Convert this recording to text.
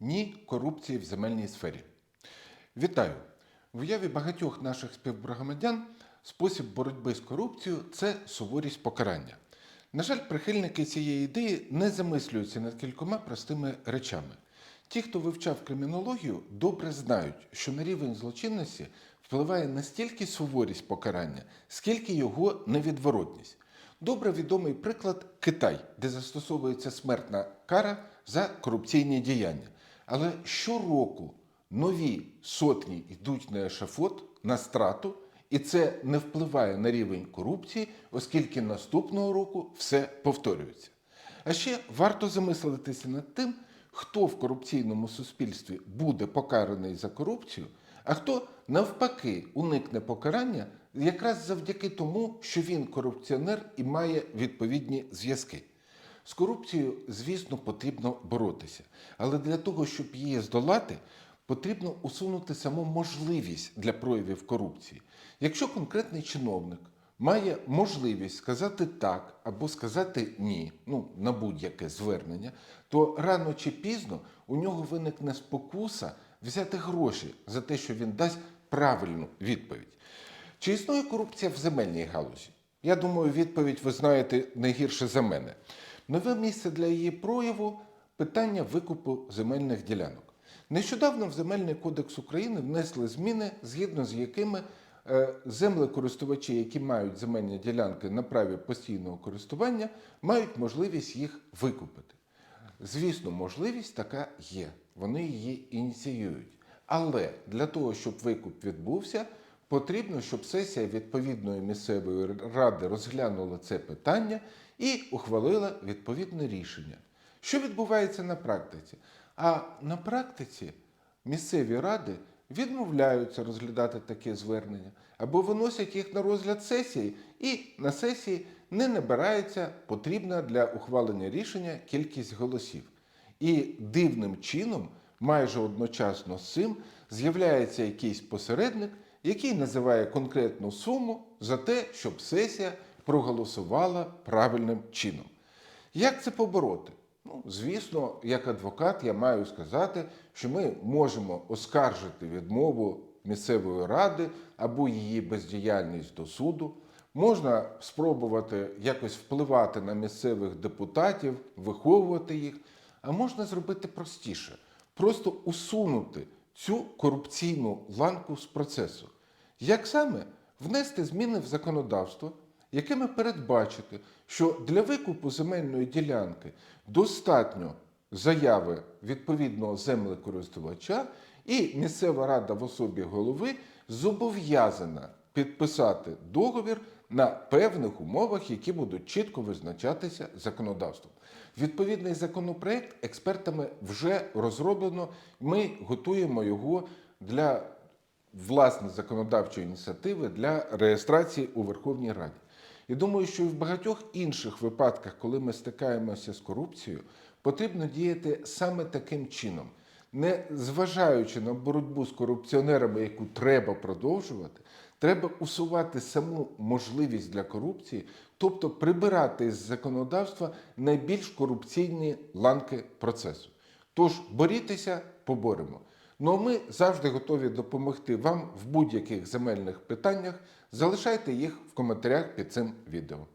Ні корупції в земельній сфері. Вітаю! В уяві багатьох наших співгромадян спосіб боротьби з корупцією це суворість покарання. На жаль, прихильники цієї ідеї не замислюються над кількома простими речами. Ті, хто вивчав кримінологію, добре знають, що на рівень злочинності впливає не стільки суворість покарання, скільки його невідворотність. Добре відомий приклад Китай, де застосовується смертна кара за корупційні діяння. Але щороку нові сотні йдуть на ешафот, на страту, і це не впливає на рівень корупції, оскільки наступного року все повторюється. А ще варто замислитися над тим, хто в корупційному суспільстві буде покараний за корупцію, а хто навпаки уникне покарання якраз завдяки тому, що він корупціонер і має відповідні зв'язки. З корупцією, звісно, потрібно боротися, але для того, щоб її здолати, потрібно усунути саму можливість для проявів корупції. Якщо конкретний чиновник має можливість сказати так або сказати ні, ну на будь-яке звернення, то рано чи пізно у нього виникне спокуса взяти гроші за те, що він дасть правильну відповідь. Чи існує корупція в земельній галузі? Я думаю, відповідь ви знаєте не гірше за мене. Нове місце для її прояву питання викупу земельних ділянок. Нещодавно в Земельний кодекс України внесли зміни, згідно з якими е, землекористувачі, які мають земельні ділянки на праві постійного користування, мають можливість їх викупити. Звісно, можливість така є. Вони її ініціюють. Але для того, щоб викуп відбувся, потрібно, щоб сесія відповідної місцевої ради розглянула це питання і ухвалила відповідне рішення. Що відбувається на практиці? А на практиці місцеві ради відмовляються розглядати таке звернення або виносять їх на розгляд сесії, і на сесії не набирається потрібна для ухвалення рішення кількість голосів. І дивним чином, майже одночасно з цим, з'являється якийсь посередник, який називає конкретну суму за те, щоб сесія проголосувала правильним чином. Як це побороти? Ну, звісно, як адвокат, я маю сказати, що ми можемо оскаржити відмову місцевої ради або її бездіяльність до суду. Можна спробувати якось впливати на місцевих депутатів, виховувати їх, а можна зробити простіше просто усунути цю корупційну ланку з процесу. Як саме внести зміни в законодавство, якими передбачити, що для викупу земельної ділянки достатньо заяви відповідного землекористувача, і місцева рада в особі голови зобов'язана підписати договір на певних умовах, які будуть чітко визначатися законодавством. Відповідний законопроект експертами вже розроблено. Ми готуємо його для власне законодавчої ініціативи для реєстрації у Верховній Раді. І думаю, що і в багатьох інших випадках, коли ми стикаємося з корупцією, потрібно діяти саме таким чином, не зважаючи на боротьбу з корупціонерами, яку треба продовжувати, треба усувати саму можливість для корупції, тобто прибирати з законодавства найбільш корупційні ланки процесу. Тож борітеся, поборемо. Ну а ми завжди готові допомогти вам в будь-яких земельних питаннях. Залишайте їх в коментарях під цим відео.